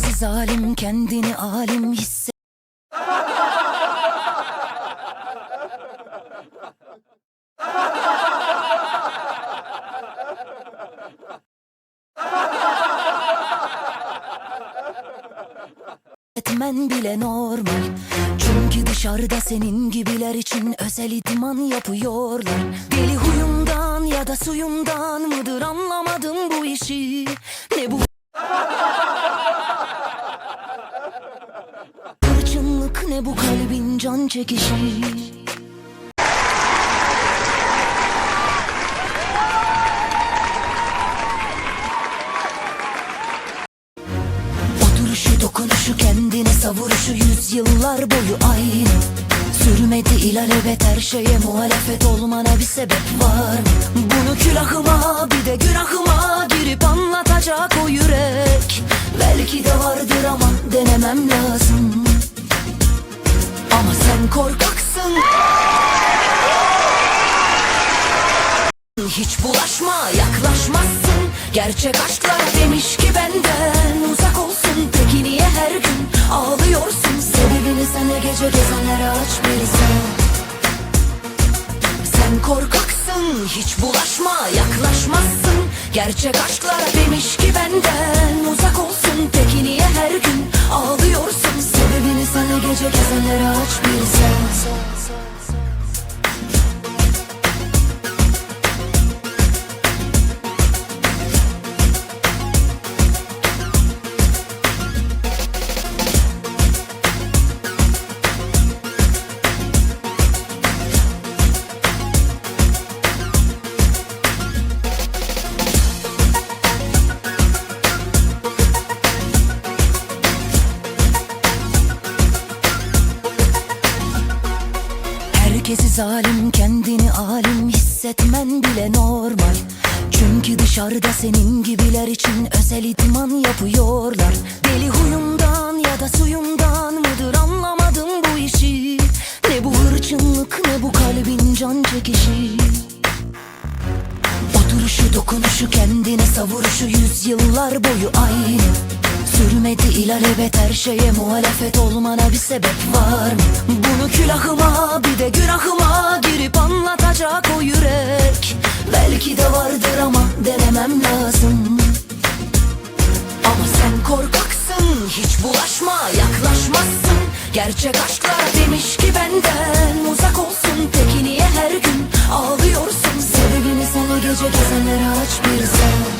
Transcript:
zalim kendini alim hisse etmen bile normal. Çünkü dışarıda senin gibiler için özel idman yapıyorlar. Deli huyumdan ya da suyumdan mıdır anlamadım bu işi Bu kalbin can çekişi. Oturuşu dokunuşu kendini savuruşu yüzyıllar boyu aynı. Sürmedi ilelebet her şeye muhalefet olmana bir sebep var? Bunu külahıma bir de günahıma girip anlatacak o yürek. Belki de vardır ama denemem lazım Hiç bulaşma yaklaşmazsın. Gerçek aşklar demiş ki benden uzak olsun. Peki niye her gün ağlıyorsun? Sebebini sen gece gezenlere aç bir sen korkaksın hiç bulaşma yaklaşmazsın. Gerçek aşklar demiş ki benden uzak olsun. Peki niye her gün ağlıyorsun? Sebebini sen gece gezenlere aç bir Herkesi zalim kendini alim hissetmen bile normal. Çünkü dışarıda senin gibiler için özel idman yapıyorlar. Deli huyumdan ya da suyumdan mıdır anlamadım bu işi. Ne bu hırçınlık ne bu kalbin can çekişi. Oturuşu dokunuşu kendine savuruşu yüzyıllar boyu aynı Sürmedi ilelebet her şeye muhalefet olmana bir sebep var mı? Bunu külahıma bir de günahıma girip anlatacak o yürek. Belki de vardır ama denemem lazım. Ama sen korkaksın hiç bulaşma yaklaşmazsın. Gerçek aşklar demiş ki benden uzak olsun. Peki niye her gün ağlıyorsun? Sebebini sen o gece gezenlere aç bir sen